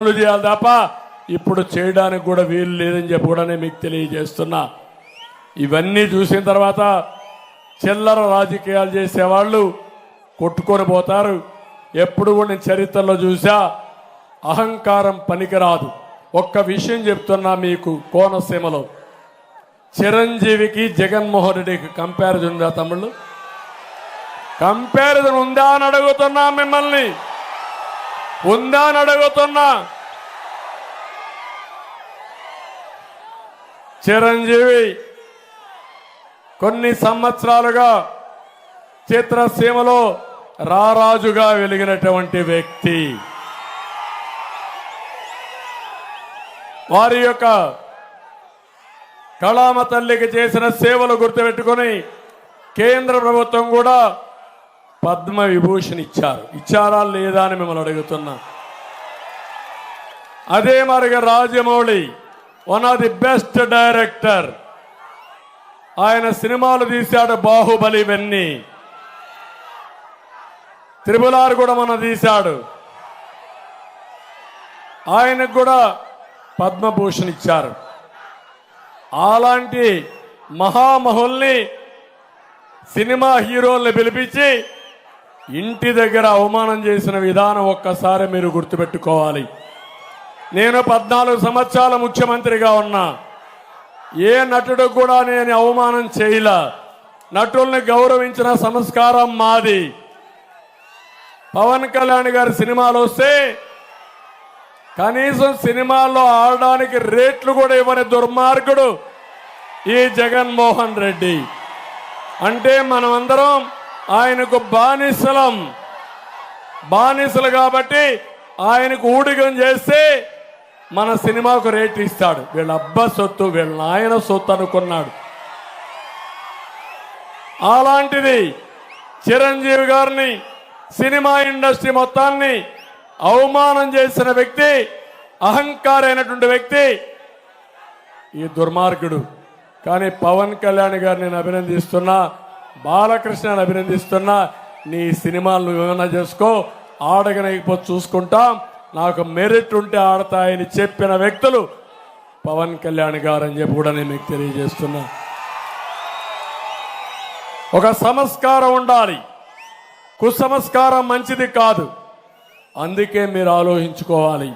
చేయాలి తప్ప ఇప్పుడు చేయడానికి కూడా వీలు లేదని చెప్పి కూడా నేను మీకు తెలియజేస్తున్నా. ఇవన్నీ చూసిన తర్వాత చిల్లర రాజకీయాలు చేసేవాళ్ళు కొట్టుకొని పోతారు. ఎప్పుడు కూడా నేను చరిత్రలో చూసా అహంకారం పనికిరాదు. ఒక్క విషయం చెప్తున్నా మీకు కోనసీమలో. చిరంజీవికి జగన్మోహన్ రెడ్డికి కంపారిజన్ ఉందా తమ్ముళ్ళు? కంపారిజన్ ఉందా అని అడుగుతున్నా మిమ్మల్ని. ఉందా అని అడుగుతున్నా. చిరంజీవి కొన్ని సంవత్సరాలుగా చిత్రసీమలో రారాజుగా వెలిగినటువంటి వ్యక్తి. వారి యొక్క కళామ తల్లికి చేసిన సేవలు గుర్తుపెట్టుకొని కేంద్ర ప్రభుత్వం కూడా పద్మ విభూషణ్ ఇచ్చారు. ఇచ్చారా లేదా అని మిమ్మల్ని అడుగుతున్నా. అదే మరిగా Rajamouli one of the best director ఆయన సినిమాలు తీశాడు బాహుబలి ఇవన్నీ త్రిపులారు కూడా మన తీశాడు. ఆయనకు కూడా పద్మభూషణ్ ఇచ్చారు. అలాంటి మహామహుల్ని సినిమా హీరోల్ని పిలిపించి ఇంటి దగ్గర అవమానం చేసిన విధానం ఒక్కసారి మీరు గుర్తుపెట్టుకోవాలి. నేను పద్నాలుగు సంవత్సరాల ముఖ్యమంత్రిగా ఉన్నా. ఏ నటుడు కూడా నేను అవమానం చేయలా. నటుల్ని గౌరవించిన సంస్కారం మాది. పవన్ కళ్యాణ్ గారి సినిమాలు వస్తే కనీసం సినిమాల్లో ఆడడానికి రేట్లు కూడా ఇవ్వని దుర్మార్గుడు ఈ జగన్మోహన్ రెడ్డి. అంటే మనమందరం ఆయనకు బానిసలం. బానిసలు కాబట్టి ఆయనకు ఊడిగం చేస్తే మన సినిమాకు రేట్ ఇస్తాడు. వీళ్ళ అబ్బ సొత్తు వీళ్ళ నాయన సొత్తు అనుకున్నాడు. అలాంటిది చిరంజీవి గారిని సినిమా ఇండస్ట్రీ మొత్తాన్ని అవమానం చేసిన వ్యక్తి అహంకారైనటువంటి వ్యక్తి ఈ దుర్మార్గుడు. కానీ పవన్ కళ్యాణ్ గారిని నేను అభినందిస్తున్నా. బాలకృష్ణని అభినందిస్తున్నా నీ సినిమాలు వివరణ చేసుకో. ఆడగనైపో చూసుకుంటాం. నాకు మెరిట్ ఉంటే ఆడతాయని చెప్పిన వ్యక్తులు పవన్ కళ్యాణ్ గారు అని చెప్పి కూడా నేను మీకు తెలియజేస్తున్నా. ఒక సంస్కారం ఉండాలి. కుసంస్కారం మంచిది కాదు. అందుకే మీరు ఆలోచించుకోవాలి.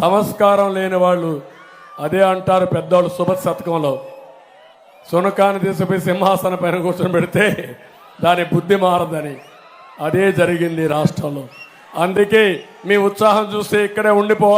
సంస్కారం లేని వాళ్ళు అదే అంటారు పెద్దవాళ్ళు శుభ శతకంలో సునకాన్ని తీసుకుపోయి సింహాసనం పైన కూర్చొని పెడితే దాని బుద్ధి మారదని. అదే జరిగింది రాష్ట్రంలో. అందుకే మీ ఉత్సాహం చూస్తే ఇక్కడే ఉండిపోవాలి.